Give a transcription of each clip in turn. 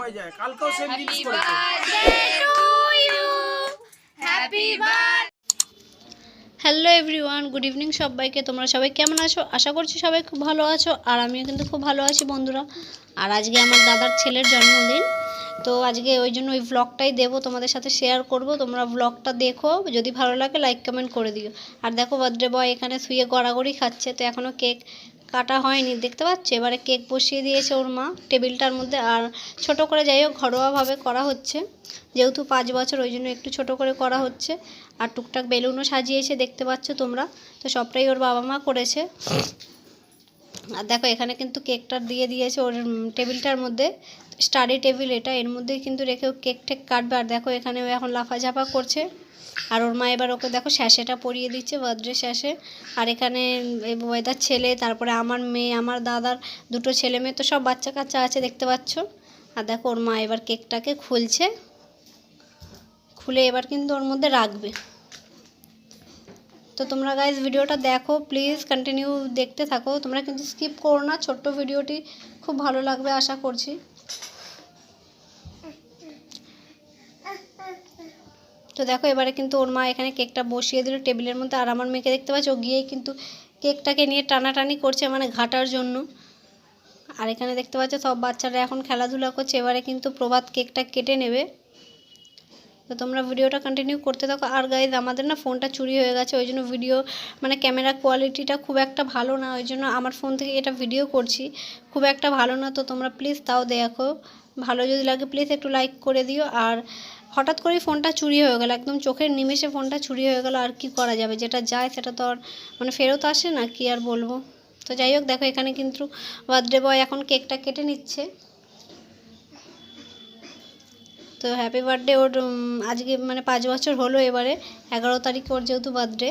হয়ে যায়। কালকেও সেম জিনিস করেছে। হ্যালো এভরিওয়ান গুড ইভিনিং সবাইকে। তোমরা সবাই কেমন আছো? আশা করছি সবাই খুব ভালো আছো আর আমিও কিন্তু খুব ভালো আছি বন্ধুরা। আর আজকে আমার দাদার ছেলের জন্মদিন তো আজকে ওই জন্য ওই ব্লগটাই দেবো তোমাদের সাথে শেয়ার করব। তোমরা ব্লগটা দেখো যদি ভালো লাগে লাইক কমেন্ট করে দিও। আর দেখো বার্থডে বয় এখানে শুয়ে গড়াগড়ি খাচ্ছে তো এখনও কেক কাটা হয়নি, দেখতে পাচ্ছ? এবারে কেক বসিয়ে দিয়েছে ওর মা টেবিলটার মধ্যে আর ছোট করে যাই হোক ঘরোয়াভাবে করা হচ্ছে। যেহেতু পাঁচ বছর, ওই জন্য একটু ছোট করে করা হচ্ছে। আর টুকটাক বেলুনও সাজিয়েছে, দেখতে পাচ্ছ তোমরা? তো সবটাই ওর বাবা মা করেছে। আর দেখো, এখানে কিন্তু কেকটা দিয়ে দিয়েছে ওর টেবিলটার মধ্যে। স্টাডি টেবিল এটা, এর মধ্যে কিন্তু রেখে কেক টেক কাটবে। আর দেখো এখানে এখন লাফাঝাপা করছে। আর ওর মা এবার ওকে দেখো শ্যাশেটা পরিয়ে দিচ্ছে বার্থডে শ্যাশে আর এখানে এই ওয়েদার ছেলে, তারপরে আমার মেয়ে, আমার দাদার দুটো ছেলে মেয়ে, তো সব বাচ্চা কাচ্চা আছে, দেখতে পাচ্ছ? আর দেখো ওর মা এবার কেকটাকে খুলছে। খুলে এবার কিন্তু ওর মধ্যে রাখবে। তো তোমরা গাইজ ভিডিওটা দেখো প্লিজ কন্টিনিউ দেখতে থাকো। তোমরা কিন্তু স্কিপ করো না, ছোট্ট ভিডিওটি। খুব ভালো লাগবে, আশা করছি। তো দেখো এবারে কিন্তু ওর মা এখানে কেকটা বসিয়ে দিল টেবিলের মধ্যে আর আমার মেয়েকে দেখতে পাচ্ছ, ও গিয়েই কিন্তু কেকটাকে নিয়ে টানাটানি করছে মানে ঘাটার জন্য। আর এখানে দেখতে পাচ্ছ সব বাচ্চারা এখন খেলাধুলা করছে, এবারে কিন্তু প্রভাত কেকটা কেটে নেবে। তো তোমরা ভিডিওটা কন্টিনিউ করতে থাকো। আর গাইজ আমাদের না ফোনটা চুরি হয়ে গেছে, ওই জন্য ভিডিও মানে ক্যামেরা কোয়ালিটিটা খুব একটা ভালো না, ওই জন্য আমার ফোন থেকে এটা ভিডিও করছি। খুব একটা ভালো না, তো তোমরা প্লিজ তাও দেখো। ভালো যদি লাগে প্লিজ একটু লাইক করে দিও। আর হঠাৎ করেই ফোনটা চুরি হয়ে গেল, একদম চোখের নিমেষে ফোনটা চুরি হয়ে গেল, আর কি করা যাবে? যেটা যায় সেটা তো আর মানে ফেরত আসে না, কি আর বলব? তো যাই হোক, দেখো এখানে কিন্তু বার্থডে বয় এখন কেকটা কেটে নিচ্ছে। তো হ্যাপি বার্থডে ওর আজকে মানে পাঁচ বছর হলো এবারে, এগারো তারিখ ওর যেহেতু বার্থডে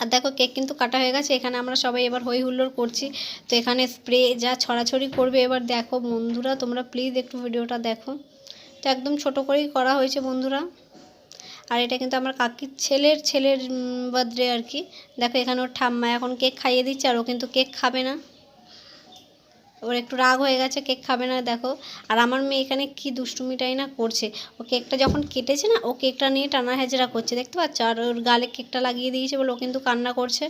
আর দেখো কেক কিন্তু কাটা হয়ে গেছে, এখানে আমরা সবাই এবার হই হুল্লোড় করছি। তো এখানে স্প্রে যা ছড়াছড়ি করবে এবার দেখো বন্ধুরা, তোমরা প্লিজ একটু ভিডিওটা দেখো। তো একদম ছোট করেই করা হয়েছে বন্ধুরা। আর এটা কিন্তু আমার কাকির ছেলের ছেলের বার্থডে আর কি। দেখো এখানে ওর ঠাম্মা এখন কেক খাইয়ে দিচ্ছে আর ও কিন্তু কেক খাবে না। ওর একটু রাগ হয়ে গেছে, কেক খাবে না, দেখো। আর আমার মেয়ে এখানে কি দুষ্টুমিটাই না করছে। ও কেকটা যখন কেটেছে না, ও কেকটা নিয়ে টানা হেজরা করছে, দেখতে পাচ্ছ? আর ওর গালে কেকটা লাগিয়ে দিয়েছে বলে ও কিন্তু কান্না করছে।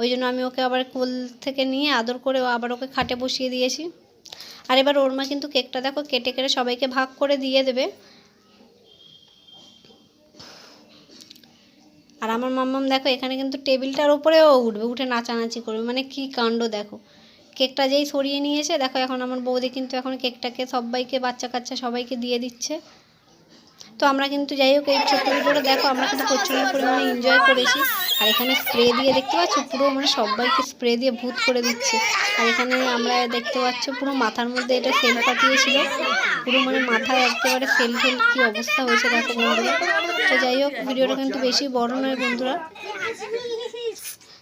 ওই জন্য আমি ওকে আবার কোল থেকে নিয়ে আদর করে আবার ওকে খাটে বসিয়ে দিয়েছি। আর এবার ওর মা কিন্তু কেকটা দেখো কেটে কেটে সবাইকে ভাগ করে দিয়ে দেবে। আর আমার মাম্মাম দেখো, এখানে কিন্তু টেবিলটার ওপরেও উঠবে, উঠে নাচানাচি করবে। মানে কি কাণ্ড দেখো। কেকটা যেই সরিয়ে নিয়েছে, দেখো এখন আমার বৌদি কিন্তু এখন কেকটাকে সবাইকে, বাচ্চা কাচ্চা সবাইকে দিয়ে দিচ্ছে। তো আমরা কিন্তু যাই হোক, এই ছোট্ট ভিডিওটা দেখো, আমরা কিন্তু প্রচণ্ড পরিমাণে এনজয় করেছি। আর এখানে স্প্রে দিয়ে দেখতে পাচ্ছ, পুরো মানে সবাইকে স্প্রে দিয়ে ভূত করে দিচ্ছে। আর এখানে আমরা দেখতে পাচ্ছ, পুরো মাথার মধ্যে এটা সেল কাটিয়েছিল পুরো মানে মাথায় একেবারে সেল ফেল কী অবস্থা হয়েছে দেখো বন্ধুরা। তো যাই হোক, ভিডিওটা কিন্তু বেশি বড় নয় বন্ধুরা।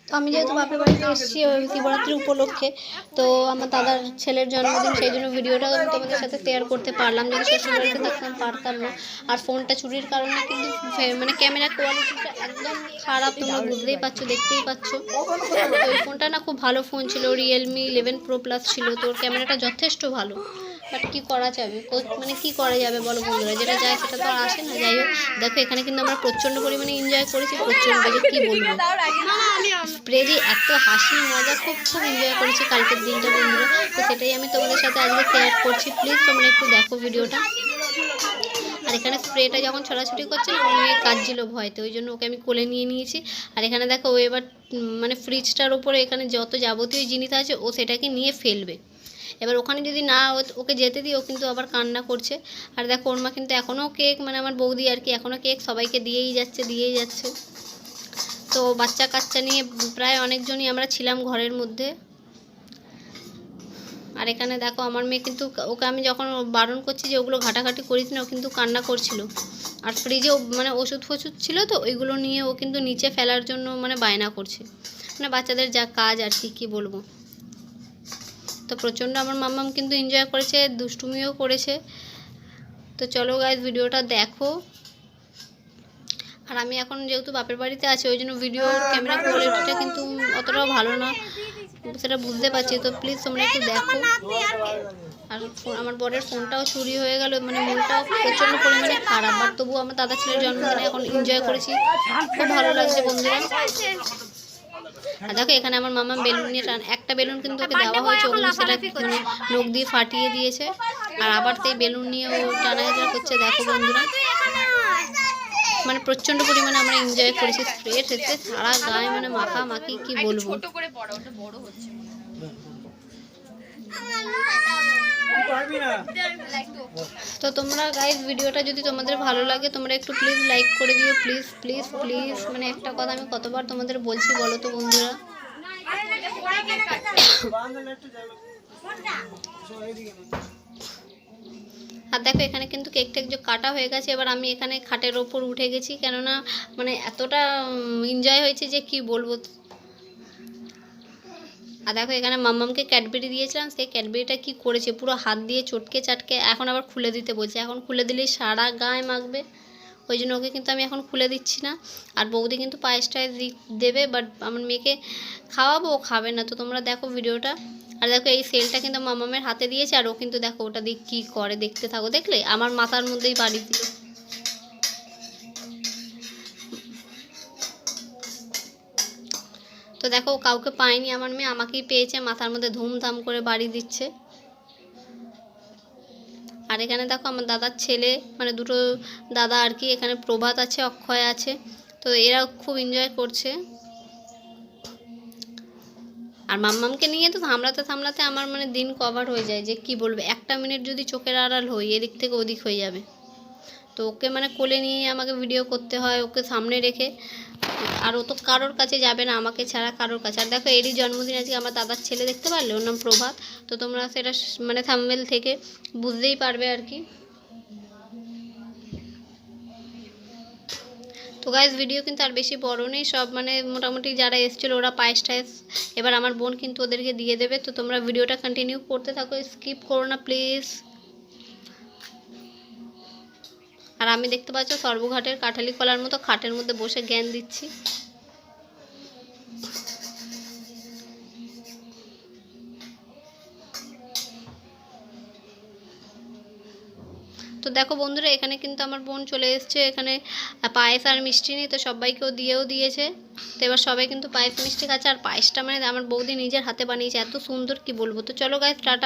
তো আমি যেহেতু বাপের বাড়িতে এসেছি শিবরাত্রি উপলক্ষে, তো আমার দাদার ছেলের জন্মদিন, সেই জন্য ভিডিওটা আমি তোমাদের সাথে শেয়ার করতে পারলাম, যদি শ্বশুর বাড়িতে থাকতাম পারতাম না। আর ফোনটা চুরির কারণে কিন্তু মানে ক্যামেরা কোয়ালিটিটা একদম খারাপ, তোমরা বুঝতেই পারছ, দেখতেই পাচ্ছ। তো ওই ফোনটা না খুব ভালো ফোন ছিল রিয়েলমি ইলেভেন প্রো প্লাস ছিল, তো ওর ক্যামেরাটা যথেষ্ট ভালো। বাট কী করা যাবে? মানে কি করা যাবে বলো বন্ধুরা? যেটা যায় সেটা তো আর আসে না, যাই হোক। দেখো এখানে কিন্তু আমরা প্রচণ্ড পরিমাণে এনজয় করেছি, প্রচণ্ড যে কী বলব? দিয়ে এত হাসি, মজা, খুব খুব এনজয় করেছি কালকের দিনটা, বন্ধুরা। তো সেটাই আমি তোমাদের সাথে আজকে শেয়ার করছি। প্লিজ তোমরা একটু দেখো ভিডিওটা। আর এখানে স্প্রেটা যখন ছড়াছড়ি করছে না আমার মেয়ে কাঁদছিল ভয়তে, ওই জন্য ওকে আমি কোলে নিয়ে নিয়েছি। আর এখানে দেখো, ও এবার মানে ফ্রিজটার উপরে এখানে যত যাবতীয় জিনিস আছে, ও সেটাকে নিয়ে ফেলবে। এবার ওখানে যদি না ওকে যেতে দিই, ও কিন্তু আবার কান্না করছে। আর দেখো, ওর মা কিন্তু এখনও কেক মানে আমার বৌদি আর কি এখনও কেক সবাইকে দিয়েই যাচ্ছে দিয়েই যাচ্ছে। তো বাচ্চা কাচ্চা নিয়ে প্রায় অনেকজনই আমরা ছিলাম ঘরের মধ্যে। আর এখানে দেখো, আমার মেয়ে কিন্তু ওকে আমি যখন বারণ করছি যে ওগুলো ঘাটাঘাটি করিস না, ও কিন্তু কান্না করছিল। আর ফ্রিজে মানে ওষুধ ফষুধ ছিল তো, ওইগুলো নিয়ে ও কিন্তু নিচে ফেলার জন্য মানে বায়না করছে। মানে বাচ্চাদের যা কাজ আর কি, কী বলব। তো প্রচণ্ড আমার মাম্মাম কিন্তু এনজয় করেছে, দুষ্টুমিও করেছে। তো চলো গাইজ ভিডিওটা দেখো। আর আমি এখন যেহেতু বাপের বাড়িতে আছি ওই জন্য ভিডিও ক্যামেরা কোয়ালিটিটা কিন্তু অতটাও ভালো না। সেটা বুঝতে পারছি তো প্লিজ তোমরা একটু দেখো আর আমার বরের ফোনটাও চুরি হয়ে গেল মানে মনটাও প্রচণ্ড পরিমাণে খারাপ। বাট তবু আমার দাদা ছেলের জন্মদিনে এখন এনজয় করেছি। খুব ভালো লাগছে বন্ধুরা। আর দেখো এখানে আমার মামা বেলুন নিয়ে টান একটা বেলুন কিন্তু ওকে দেওয়া হয়েছে ও কিন্তু সেটা মানে নখ দিয়ে ফাটিয়ে দিয়েছে। আর আবার সেই বেলুন নিয়ে ও টানাহেজা করছে দেখো বন্ধুরা। মানে প্রচণ্ড পরিমাণে আমরা এনজয় করেছি স্প্রে টেতে সারা গায়ে মানে মাখা মাখি কি বলব? ছোট করে পড়া ওটা বড় হচ্ছে তো তোমরা গাইজ ভিডিওটা যদি তোমাদের ভালো লাগে তোমরা একটু প্লিজ লাইক করে দিও প্লিজ প্লিজ প্লিজ মানে একটা কথা আমি কতবার তোমাদের বলছি বলো তো বন্ধুরা? বাংলা একটু। আর দেখো এখানে কিন্তু কেক টেক যে কাটা হয়ে গেছে, এবার আমি এখানে খাটের ওপর উঠে গেছি, কেননা মানে এতটা এনজয় হয়েছে যে কি বলব। আর দেখো এখানে মাম্মামকে ক্যাডবেরি দিয়েছিলাম, সেই ক্যাডবেরিটা কি করেছে, পুরো হাত দিয়ে চটকে চাটকে, এখন আবার খুলে দিতে বলছে, এখন খুলে দিলেই সারা গায়ে মাখবে, ওই জন্য ওকে কিন্তু আমি এখন খুলে দিচ্ছি না। আর বৌদি কিন্তু পায়েস টায়েস দেবে বাট আমার মেয়েকে খাওয়াবো খাবে না, তো তোমরা দেখো ভিডিওটা। আর দেখো এই সেলটা কিন্তু মামামের হাতে দিয়েছে, আর ও কিন্তু দেখো ওটা দিয়ে কী করে দেখতে থাকো, দেখলে? আমার মাথার মধ্যেই বাড়ি দিল। তো দেখো কাউকে পায়নি আমার মেয়ে, আমাকেই পেয়েছে, মাথার মধ্যে ধুমধাম করে বাড়ি দিচ্ছে। আর এখানে দেখো আমার দাদার ছেলে মানে দুটো দাদা আর কি, এখানে প্রভাত আছে, অক্ষয় আছে। তো এরা খুব এনজয় করছে। আর মাম্মামকে নিয়ে তো সামলাতে সামলাতে আমার মানে দিন কভার হয়ে যায় যে কি বলব? একটা মিনিট যদি চোখের আড়াল হই, এদিক থেকে ওদিক হয়ে যাবে। তো ওকে মানে কোলে নিয়ে আমাকে ভিডিও করতে হয়, ওকে সামনে রেখে। আর ও তো কারোর কাছে যাবে না, আমাকে ছাড়া কারোর কাছে। আর দেখো, এরই জন্মদিন আজকে আমার দাদার ছেলে দেখতে পারলে? ওর নাম প্রভাত। তো তোমরা সেটা মানে থাম্বেল থেকে বুঝতেই পারবে আর কি। তো গাইজ ভিডিও কিন্তু আর বেশি বড় নেই। সব মানে মোটামুটি যারা এসেছিল, ওরা পায়েস টায়েস এবার আমার বোন কিন্তু ওদেরকে দিয়ে দেবে। তো তোমরা ভিডিওটা কন্টিনিউ করতে থাকো স্কিপ করো না প্লিজ আর আমি দেখতে পাচ্ছ, সর্বঘাটের কাঠালি কলার মতো খাটের মধ্যে বসে জ্ঞান দিচ্ছি। তো দেখো বন্ধুরা, এখানে কিন্তু আমার বোন চলে এসছে। এখানে পায়েস আর মিষ্টি নিয়ে, তো সবাইকেও দিয়েও দিয়েছে। তো এবার সবাই কিন্তু পায়েস মিষ্টি খাচ্ছে। আর পায়েসটা মানে আমার বৌদি নিজের হাতে বানিয়েছে। এত সুন্দর কি বলব? তো চলো গায়ে টাটা।